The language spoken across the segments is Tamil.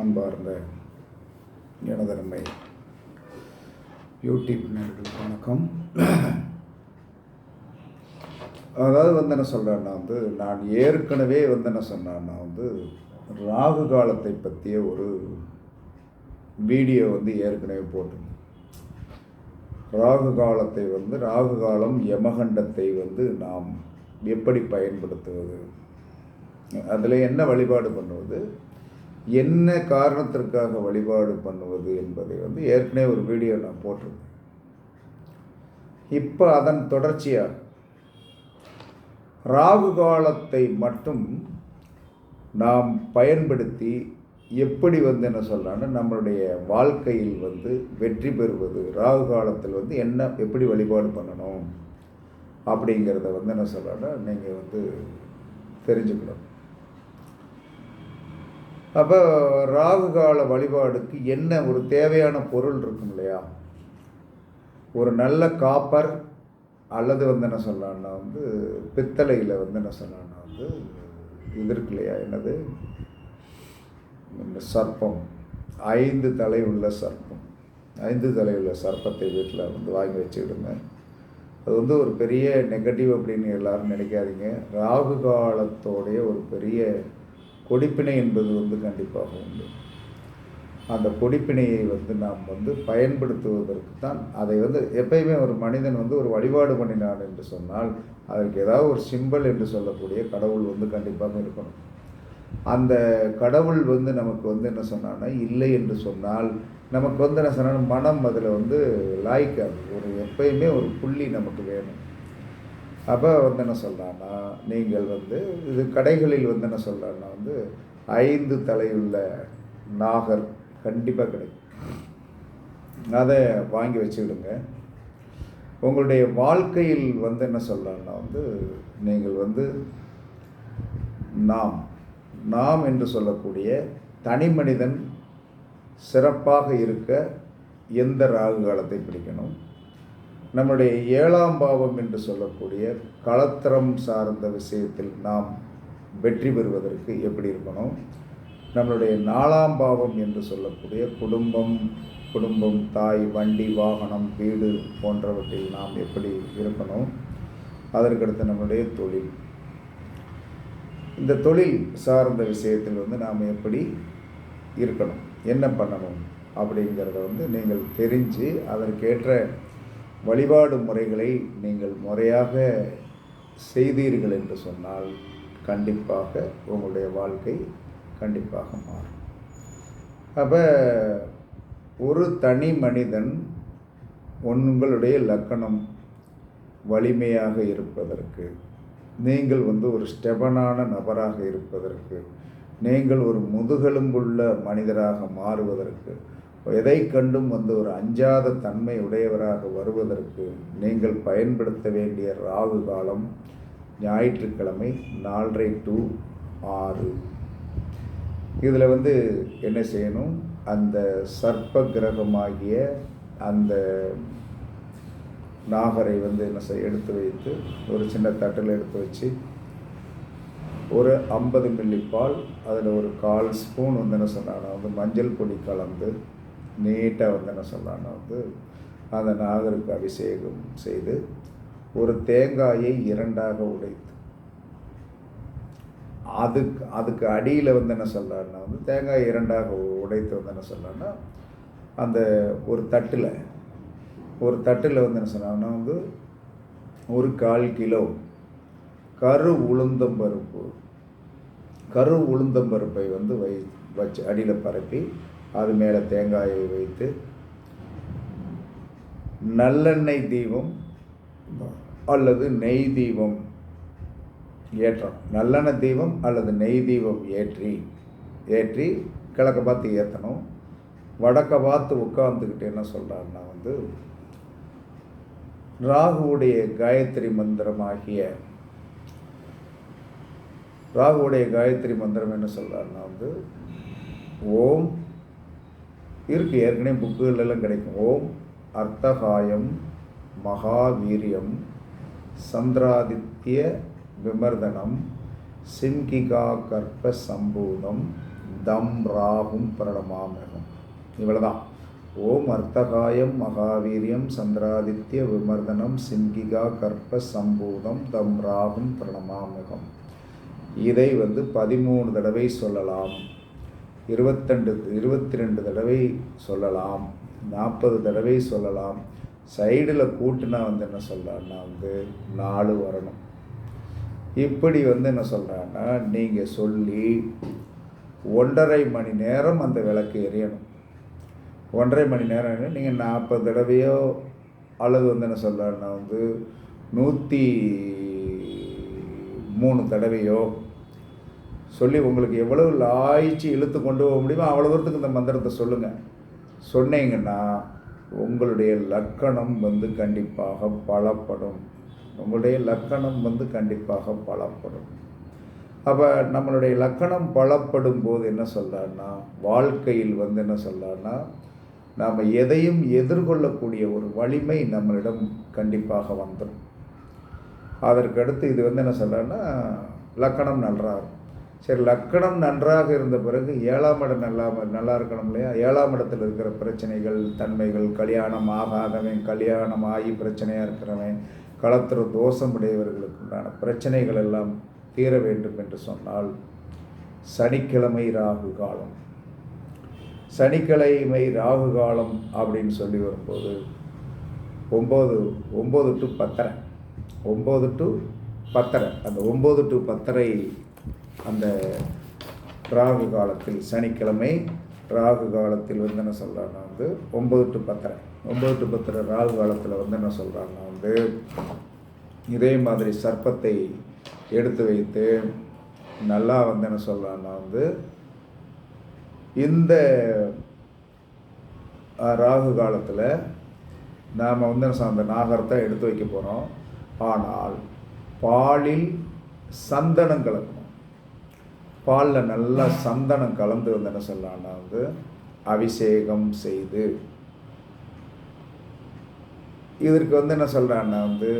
அன்பார்ந்த எனதருமை யூடியூப் நேர்களுக்கு வணக்கம். அதாவது வந்து என்ன சொல்கிறேன்னா வந்து நான் ஏற்கனவே வந்து என்ன சொன்னேன்னா வந்து ராகு காலத்தை பற்றிய ஒரு வீடியோ வந்து ஏற்கனவே போட்டு ராகு காலத்தை வந்து ராகு காலம் யமகண்டத்தை வந்து நாம் எப்படி பயன்படுத்துவது அதில் என்ன வழிபாடு பண்ணுவது என்ன காரணத்திற்காக வழிபாடு பண்ணுவது என்பதை வந்து ஏற்கனவே ஒரு வீடியோ நான் போட்டிருந்தேன். இப்போ அதன் தொடர்ச்சியாக ராகு காலத்தை மட்டும் நாம் பயன்படுத்தி எப்படி வந்து என்ன சொல்கிறான்னு நம்மளுடைய வாழ்க்கையில் வந்து வெற்றி பெறுவது ராகு காலத்தில் வந்து என்ன எப்படி வழிபாடு பண்ணணும் அப்படிங்கிறத வந்து என்ன சொல்கிறான்னா நீங்கள் வந்து தெரிஞ்சுக்கணும். அப்போ ராகு கால வழிபாடுக்கு என்ன ஒரு தேவையான பொருள் இருக்கும் இல்லையா? ஒரு நல்ல காப்பர் அல்லது வந்து என்ன சொல்லலாம்னா வந்து பித்தளையில் வந்து என்ன சொல்லலாம்னா வந்து இது இருக்கு இல்லையா என்னது? இந்த சர்ப்பம். ஐந்து தலை உள்ள சர்ப்பம். ஐந்து தலை உள்ள சர்ப்பத்தை வீட்டில் வந்து வாங்கி வச்சுக்கிடுங்க. அது வந்து ஒரு பெரிய நெகட்டிவ் அப்படின்னு எல்லாரும் நினைக்காதீங்க. ராகு காலத்தோடைய ஒரு பெரிய கொடிப்பினை என்பது வந்து கண்டிப்பாக உண்டு. அந்த கொடிப்பினையை வந்து நாம் வந்து பயன்படுத்துவதற்கு தான் அதை வந்து எப்பயுமே ஒரு மனிதன் வந்து ஒரு வழிபாடு பண்ணினான் என்று சொன்னால் அதற்கு ஏதாவது ஒரு சிம்பல் என்று சொல்லக்கூடிய கடவுள் வந்து கண்டிப்பாக இருக்கணும். அந்த கடவுள் வந்து நமக்கு வந்து என்ன சொன்னான்னா இல்லை என்று சொன்னால் நமக்கு வந்து என்ன சொன்னால் மனம் அதில் வந்து லாய்க்காது. ஒரு எப்பயுமே ஒரு புள்ளி நமக்கு வேணும். அப்போ வந்து என்ன சொல்கிறான்னா நீங்கள் வந்து இது கடைகளில் வந்து என்ன சொல்கிறான்னா வந்து ஐந்து தலையுள்ள நாகர் கண்டிப்பாக கிடைக்கும். அதை வாங்கி வச்சுக்கிடுங்க. உங்களுடைய வாழ்க்கையில் வந்து என்ன சொல்கிறான்னா வந்து நீங்கள் வந்து நாம் நாம் என்று சொல்லக்கூடிய தனி மனிதன் சிறப்பாக இருக்க எந்த ராகு காலத்தை பிடிக்கணும். நம்முடைய ஏழாம் பாவம் என்று சொல்லக்கூடிய களத்திரம் சார்ந்த விஷயத்தில் நாம் வெற்றி பெறுவதற்கு எப்படி இருக்கணும்? நம்மளுடைய நாலாம் பாவம் என்று சொல்லக்கூடிய குடும்பம் குடும்பம் தாய் வண்டி வாகனம் வீடு போன்றவற்றில் நாம் எப்படி இருக்கணும்? அதற்கடுத்து நம்மளுடைய தொழில். இந்த தொழில் சார்ந்த விஷயத்தில் வந்து நாம் எப்படி இருக்கணும்? என்ன பண்ணணும்? அப்படிங்கிறத வந்து நீங்கள் தெரிஞ்சு அதற்கேற்ற வழிபாடு முறைகளை நீங்கள் முறையாக செய்தீர்கள் என்று சொன்னால் கண்டிப்பாக உங்களுடைய வாழ்க்கை கண்டிப்பாக மாறும். அப்போ ஒரு தனி மனிதன் உங்களுடைய லக்கணம் வலிமையாக இருப்பதற்கு நீங்கள் வந்து ஒரு ஸ்டெபனான நபராக இருப்பதற்கு நீங்கள் ஒரு முதுகெலும்புள்ள மனிதராக மாறுவதற்கு எதை கண்டும் வந்து ஒரு அஞ்சாத தன்மை உடையவராக வருவதற்கு நீங்கள் பயன்படுத்த வேண்டிய ராகு காலம் ஞாயிற்றுக்கிழமை நாலரை டு ஆறு. இதில் வந்து என்ன செய்யணும்? அந்த சர்ப்ப கிரகமாகிய அந்த நாகரை வந்து என்ன செய்ய எடுத்து வைத்து ஒரு சின்ன தட்டில் எடுத்து வச்சு ஒரு ஐம்பது மில்லி பால் அதில் ஒரு கால் ஸ்பூன் வந்து என்ன சொன்னாங்கன்னா வந்து மஞ்சள் பொடி கலந்து நீட்டாக வந்து என்ன சொன்னான்னா வந்து அந்த நாகருக்கு அபிஷேகம் செய்து ஒரு தேங்காயை இரண்டாக உடைத்து. அதுக்கு அதுக்கு அடியில் வந்து என்ன சொல்கிறாருன்னா வந்து தேங்காய் இரண்டாக உடைத்து வந்து என்ன சொல்கிறாருன்னா அந்த ஒரு தட்டில் ஒரு தட்டில் வந்து என்ன சொன்னாங்கன்னா வந்து ஒரு கால் கிலோ கரு உளுந்தம் பருப்பு கரு உளுந்தம்பருப்பை வந்து வை வச்சு அடியில் பரப்பி அது மேலே தேங்காயை வைத்து நல்லெண்ணெய் தீபம் அல்லது நெய் தீபம் ஏற்றம். நல்லெண்ணெய் தீபம் அல்லது நெய் தீபம் ஏற்றி ஏற்றி கிழக்க பார்த்து ஏற்றணும் வடக்க பார்த்து உட்காந்துக்கிட்டு என்ன சொல்கிறாருன்னா வந்து ராகுவுடைய காயத்ரி மந்திரமாகிய ராகுவுடைய காயத்ரி மந்திரம் என்ன சொல்கிறாருன்னா வந்து ஓம் இருக்குது ஏற்கனவே புக்குகளெல்லாம் கிடைக்கும். ஓம் அர்த்தகாயம் மகாவீரியம் சந்திராதித்ய விமர்தனம் சிம்கிகா கற்ப சம்பூதம் தம் ராகும் பிரணமாமகம் இவ்வளோதான் ஓம் அர்த்தகாயம் மகாவீரியம் சந்திராதித்ய விமர்தனம் சிம்கிகா கற்ப சம்பூதம் தம் ராகும் பிரணமாமகம் இதை வந்து பதிமூணு தடவை சொல்லலாம். இருபத்தெண்டு இருபத்தி ரெண்டு தடவை சொல்லலாம் நாற்பது தடவை சொல்லலாம். சைடில் கூட்டுனா வந்து என்ன சொல்கிறான்னா வந்து நாலு வரணும். இப்படி வந்து என்ன சொல்கிறான்னா நீங்கள் சொல்லி ஒன்றரை மணி நேரம் அந்த விளக்கு எரியணும். ஒன்றரை மணி நேரம் நீங்கள் நாற்பது தடவையோ அல்லது வந்து என்ன சொல்கிறாருன்னா வந்து நூற்றி மூணு தடவையோ சொல்லி உங்களுக்கு எவ்வளவு லாய்ச்சி இழுத்து கொண்டு போக முடியுமோ அவ்வளோ தூரத்துக்கு இந்த மந்திரத்தை சொல்லுங்கள் சொன்னீங்கன்னா உங்களுடைய லக்கணம் வந்து கண்டிப்பாக பலப்படும். உங்களுடைய லக்கணம் வந்து கண்டிப்பாக பலப்படும். அப்போ நம்மளுடைய லக்கணம் பலப்படும் போது என்ன சொல்கிறாருன்னா வாழ்க்கையில் வந்து என்ன சொல்கிறாருன்னா நாம் எதையும் எதிர்கொள்ளக்கூடிய ஒரு வலிமை நம்மளிடம் கண்டிப்பாக வந்துடும் அதற்கடுத்து இது வந்து என்ன சொல்கிறேன்னா லக்கணம் நல்லா இருக்கும் சரி லக்கணம் நன்றாக இருந்த பிறகு ஏழாம் இடம் நல்லா நல்லா இருக்கணும் இல்லையா? ஏழாம் இடத்துல இருக்கிற பிரச்சனைகள் தன்மைகள் கல்யாணம் ஆகாதவன் கல்யாணம் ஆகி பிரச்சனையாக இருக்கிறவன் களத்திர தோஷம் உடையவர்களுக்கு உண்டான பிரச்சனைகள் எல்லாம் தீர வேண்டும் என்று சொன்னால் சனிக்கிழமை ராகு காலம். சனிக்கிழமை ராகு காலம் அப்படின்னு சொல்லி வரும்போது ஒம்பது ஒம்பது டு பத்தரை. ஒம்பது டு பத்தரை. அந்த ஒம்பது டு பத்தரை அந்த ராகு காலத்தில் சனிக்கிழமை ராகு காலத்தில் வந்து என்ன சொல்கிறாங்கன்னா வந்து ஒம்பது டு பத்தரை. ஒம்பது டு பத்தரை ராகு காலத்தில் வந்து என்ன சொல்கிறாங்கன்னா வந்து இதே மாதிரி சர்ப்பத்தை எடுத்து வைத்து நல்லா வந்து என்ன சொல்கிறான்னா வந்து இந்த ராகு காலத்தில் நாம் வந்து அந்த நாகரத்தை எடுத்து வைக்க போகிறோம் ஆனால் பாலில் சந்தனம் கலக்கும் பாலில் நல்லா சந்தனம் கலந்து வந்து என்ன சொல்லலாம்னா வந்து அபிஷேகம் செய்து. இதற்கு வந்து என்ன சொல்கிறான்னா வந்து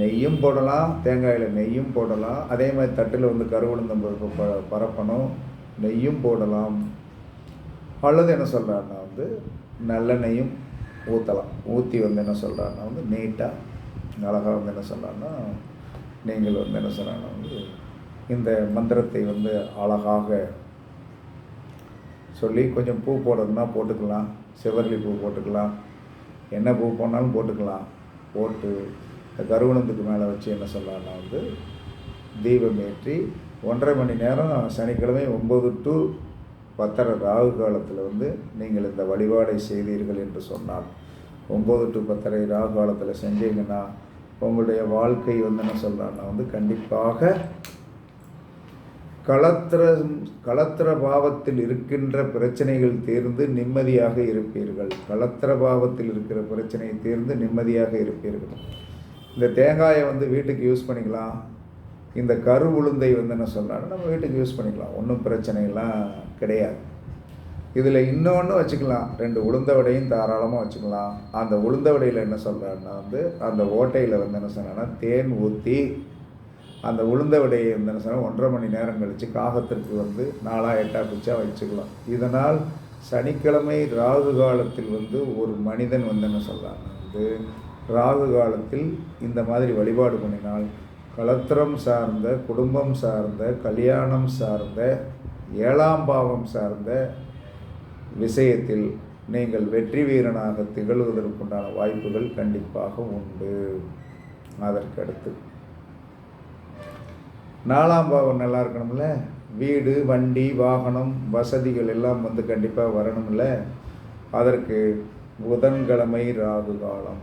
நெய்யும் போடலாம் தேங்காயில் நெய்யும் போடலாம். அதே மாதிரி தட்டில் வந்து கருவுளுந்தம் ப பரப்பணும். நெய்யும் போடலாம். அல்லது என்ன சொல்கிறான்னா வந்து நல்லெண்ணெயும் ஊற்றலாம் ஊற்றி வந்து என்ன சொல்கிறான்னா வந்து நீட்டாக அழகாக வந்து என்ன சொல்கிறான்னா நீங்கள் வந்து என்ன சொல்கிறான்னா வந்து இந்த மந்திரத்தை வந்து அழகாக சொல்லி கொஞ்சம் பூ போடுறதுனா போட்டுக்கலாம். செவ்வரளி பூ போட்டுக்கலாம். என்ன பூ போனாலும் போட்டுக்கலாம். போட்டு இந்த கருவணத்துக்கு மேலே வச்சு என்ன சொல்லலாம்னா வந்து தீபம் ஏற்றி ஒன்றரை மணி நேரம் சனிக்கிழமை ஒம்பது டு பத்தரை ராகு காலத்தில் வந்து நீங்கள் இந்த வழிபாடை செய்தீர்கள் என்று சொன்னால் ஒம்பது டு பத்தரை ராகு காலத்தில் செஞ்சீங்கன்னா உங்களுடைய வாழ்க்கை வந்து என்ன சொல்கிறாங்கன்னா வந்து கண்டிப்பாக களத்திர களத்திர பாவத்தில் இருக்கின்ற பிரச்சனைகள் தீர்ந்து நிம்மதியாக இருப்பீர்கள். களத்திர பாவத்தில் இருக்கிற பிரச்சனையை தீர்ந்து நிம்மதியாக இருப்பீர்கள். இந்த தேங்காயை வந்து வீட்டுக்கு யூஸ் பண்ணிக்கலாம். இந்த கரு உளுந்தை வந்து என்ன சொன்னாலும் நம்ம வீட்டுக்கு யூஸ் பண்ணிக்கலாம். ஒன்றும் பிரச்சனைலாம் கிடையாது. இதில் இன்னொன்று வச்சுக்கலாம். ரெண்டு உளுந்த வடையும் தாராளமாக வச்சுக்கலாம். அந்த உளுந்த வடையில் என்ன சொல்கிறாருன்னா வந்து அந்த ஓட்டையில் வந்து என்ன சொன்னான்னா தேன் ஊற்றி அந்த உளுந்த விடையை இந்த சொன்னால் ஒன்றரை மணி நேரம் கழித்து காகத்திற்கு வந்து நாலா எட்டா பிச்சா வச்சுக்கலாம். இதனால் சனிக்கிழமை ராகு காலத்தில் வந்து ஒரு மனிதன் வந்து என்ன சொல்கிறாங்க வந்து ராகு காலத்தில் இந்த மாதிரி வழிபாடு பண்ணினால் கலத்திரம் சார்ந்த குடும்பம் சார்ந்த கல்யாணம் சார்ந்த ஏழாம் பாவம் சார்ந்த விஷயத்தில் நீங்கள் வெற்றி வீரனாக திகழ்வதற்குண்டான வாய்ப்புகள் கண்டிப்பாக உண்டு. அதற்கடுத்து நாலாம் பாவம் நல்லா இருக்கணும்ல வீடு வண்டி வாகனம் வசதிகள் எல்லாம் வந்து கண்டிப்பாக வரணும்ல? அதற்கு புதன்கிழமை ராகு காலம்.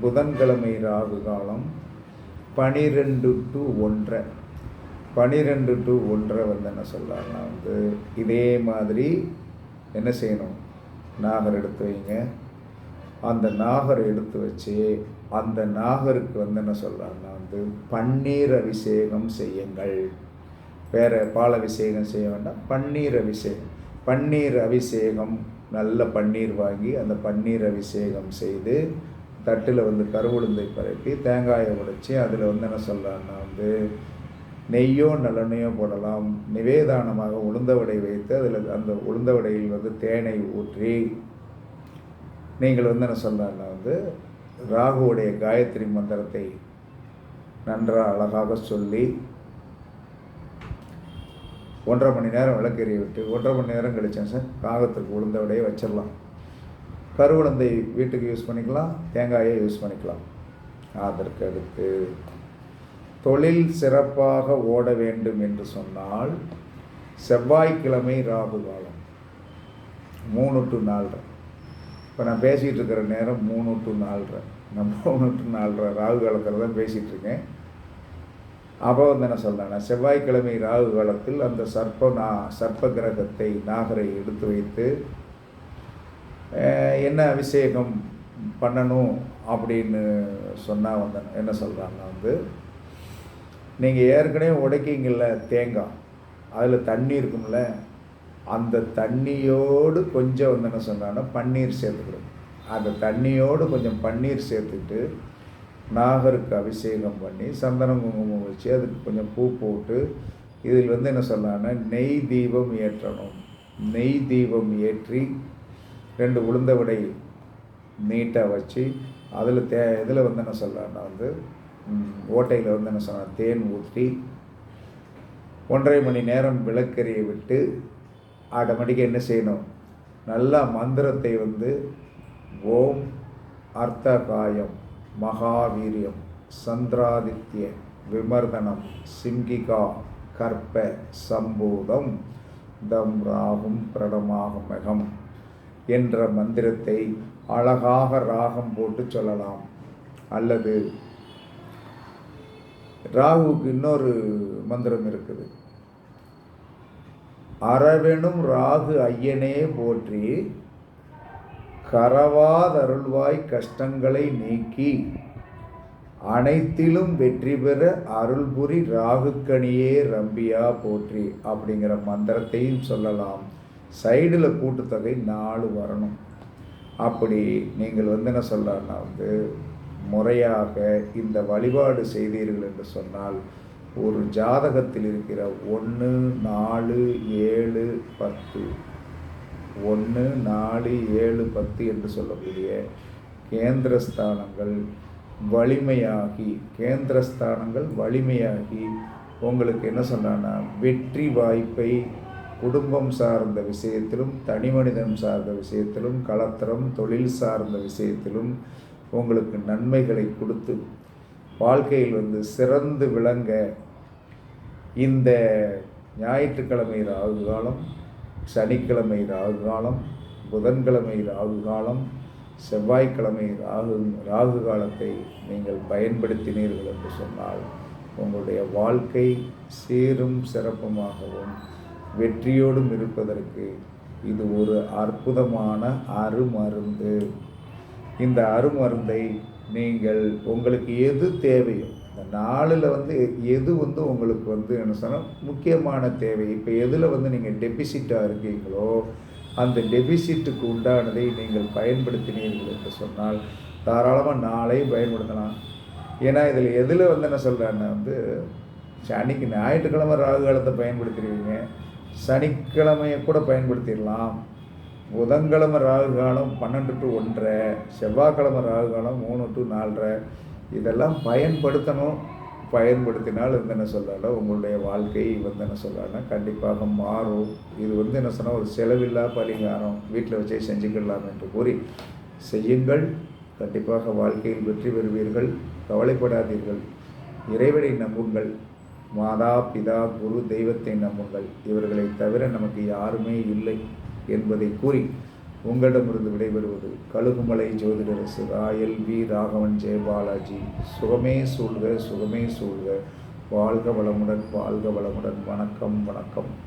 புதன்கிழமை ராகு காலம் பனிரெண்டு டு ஒன்றை. பனிரெண்டு டு ஒன்றை வந்து என்ன சொல்லலாம்னா வந்து இதே மாதிரி என்ன செய்யணும்? நாகர் எடுத்து வைங்க. அந்த நாகர் எடுத்து வச்சு அந்த நாகருக்கு வந்து என்ன சொல்கிறாங்கன்னா வந்து பன்னீர் அபிஷேகம் செய்யுங்கள். வேறு பால் அபிஷேகம் செய்ய வேண்டாம் பன்னீர் அபிஷேகம். பன்னீர் அபிஷேகம் நல்ல பன்னீர் வாங்கி அந்த பன்னீர் அபிஷேகம் செய்து தட்டில் வந்து கருவுளுந்தை பரப்பி தேங்காயை உடைச்சி அதில் வந்து என்ன சொல்கிறாங்கன்னா வந்து நெய்யோ நல்லெண்ணெயோ போடலாம். நிவேதானமாக உளுந்த வடை வைத்து அதில் அந்த உளுந்த வடையில் வந்து தேனை ஊற்றி. நீங்கள் வந்து என்ன சொல்கிறாங்கன்னா வந்து ராகுவுடைய காயத்ரி மந்திரத்தை நன்றாக அழகாக சொல்லி ஒன்றரை மணி நேரம் விளக்கெறிய விட்டு ஒன்றரை மணி நேரம் கழிச்சேன் சார். காகத்துக்கு உளுந்தவடையே வச்சிடலாம். கருவுளுந்தை வீட்டுக்கு யூஸ் பண்ணிக்கலாம் தேங்காயை யூஸ் பண்ணிக்கலாம். அதற்கு அடுத்து தொழில் சிறப்பாக ஓட வேண்டும் என்று சொன்னால் செவ்வாய்க்கிழமை ராகு காலம். மூணு டு நாலரை. இப்போ நான் பேசிகிட்டு இருக்கிற நேரம் மூணு டு நாலரை. நான் மூணு நாள் ராகு காலத்தில் தான் பேசிகிட்டு இருக்கேன். அப்போ வந்து என்ன சொல்கிறேன்னா செவ்வாய்க்கிழமை ராகு காலத்தில் அந்த சர்ப்ப நா சர்ப்ப கிரகத்தை நாகரை எடுத்து வைத்து என்ன அபிஷேகம் பண்ணணும் அப்படின்னு சொன்னால் வந்து என்ன சொல்கிறாங்கன்னா வந்து நீங்கள் ஏற்கனவே உடைக்கிங்கல்ல தேங்காய் அதில் தண்ணி இருக்கும்ல அந்த தண்ணியோடு கொஞ்சம் வந்து என்ன சொன்னாங்கன்னா பன்னீர் சேர்த்துக்கணும். அந்த தண்ணியோடு கொஞ்சம் பன்னீர் சேர்த்துட்டு நாகருக்கு அபிஷேகம் பண்ணி சந்தனம் குங்குமம் வச்சு அதுக்கு கொஞ்சம் பூ போட்டு இதில் வந்து என்ன சொல்லலாம்னா நெய் தீபம் ஏற்றணும். நெய் தீபம் ஏற்றி ரெண்டு உளுந்த விடை நீட்டாக வச்சு அதில் தே இதில் வந்து என்ன சொல்லலாம்னா வந்து ஓட்டையில் வந்து என்ன சொல்லலாம் தேன் ஊற்றி ஒன்றரை மணி நேரம் விளக்கறியை விட்டு ஆட்டோமேட்டிக்காக என்ன செய்யணும்? நல்லா மந்திரத்தை வந்து ஓம் அர்த்தகாயம் மகாவீரியம் சந்திராதித்ய விமர்தனம் சிங்கிகா கற்ப சம்பூதம். தம் ராகும் பிரணமாகும் மெகம் என்ற மந்திரத்தை அழகாக ராகம் போட்டு சொல்லலாம். அல்லது ராகுவுக்கு இன்னொரு மந்திரம் இருக்குது. அரவெனும் ராகு ஐயனே போற்றி கரவாதருள்வாய் கஷ்டங்களை நீக்கி அனைத்திலும் வெற்றி பெற அருள்புரி ராகுக்கணியே ரம்பியா போற்றி அப்படிங்கிற மந்திரத்தையும் சொல்லலாம். சைடில் கூட்டுத்தொகை நாலு வரணும். அப்படி நீங்கள் வந்து என்ன சொல்லலாம்னா வந்து முறையாக இந்த வழிபாடு செய்தீர்கள் என்று சொன்னால் ஒரு ஜாதகத்தில் இருக்கிற ஒன்று நாலு ஏழு பத்து ஒன்று நாலு ஏழு பத்து என்று சொல்லக்கூடிய கேந்திரஸ்தானங்கள் வலிமையாகி கேந்திரஸ்தானங்கள் வலிமையாகி உங்களுக்கு என்ன சொன்னான்னா வெற்றி வாய்ப்பை குடும்பம் சார்ந்த விஷயத்திலும் தனி மனிதம் சார்ந்த விஷயத்திலும் கலத்திரம் தொழில் சார்ந்த விஷயத்திலும் உங்களுக்கு நன்மைகளை கொடுத்து வாழ்க்கையில் வந்து சிறந்து விளங்க இந்த ஞாயிற்றுக்கிழமை ராகு காலம் சனிக்கிழமை ராகு காலம் புதன்கிழமை ராகு காலம் செவ்வாய்க்கிழமை ராகு ராகு காலத்தை நீங்கள் பயன்படுத்தினீர்கள் என்று சொன்னால் உங்களுடைய வாழ்க்கை சீரும் சிறப்புமாகவும் வெற்றியோடும் இருப்பதற்கு இது ஒரு அற்புதமான அருமருந்து. இந்த அருமருந்தை நீங்கள் உங்களுக்கு எது தேவையோ இந்த நாளில் வந்து எது வந்து உங்களுக்கு வந்து என்ன சொன்னால் முக்கியமான தேவை. இப்போ எதில் வந்து நீங்கள் டெபிசிட்டாக இருக்கீங்களோ அந்த டெபிசிட்டுக்கு உண்டானதை நீங்கள் பயன்படுத்தினீர்கள் என்று சொன்னால் தாராளமாக நாளை பயன்படுத்தலாம். ஏன்னா இதில் எதில் வந்து என்ன சொல்கிறேன்னா வந்து சனிக்கு ஞாயிற்றுக்கிழமை ராகு காலத்தை பயன்படுத்திடுவீங்க. சனிக்கிழமையை கூட பயன்படுத்திடலாம். புதன்கிழமை ராகு காலம் பன்னெண்டு டு ஒன்றரை செவ்வாய்க்கிழமை ராகு காலம் மூணு டு நாலரை. இதெல்லாம் பயன்படுத்தணும். பயன்படுத்தினால் வந்து என்ன சொல்லலாம் உங்களுடைய வாழ்க்கை வந்து என்ன சொல்லலாம்னா கண்டிப்பாக மாறும். இது வந்து என்ன சொன்னால் ஒரு செலவில்லா பரிகாரம். வீட்டில் வச்சே செஞ்சுக்கலாம் என்று கூறி செய்யுங்கள். கண்டிப்பாக வாழ்க்கையில் வெற்றி பெறுவீர்கள். கவலைப்படாதீர்கள். இறைவனை நம்புங்கள். மாதா பிதா குரு தெய்வத்தை நம்புங்கள். இவர்களை தவிர நமக்கு யாருமே இல்லை என்பதை கூறி உங்களிடமிருந்து விடைபெறுவது கழுகுமலை ஜோதிடரசு ராயல் வி. ராகவன் ஜெயபாலாஜி சுகமே சூழ்க சுகமே சூழ்க. வாழ்க வளமுடன் வாழ்க வளமுடன். வணக்கம் வணக்கம்.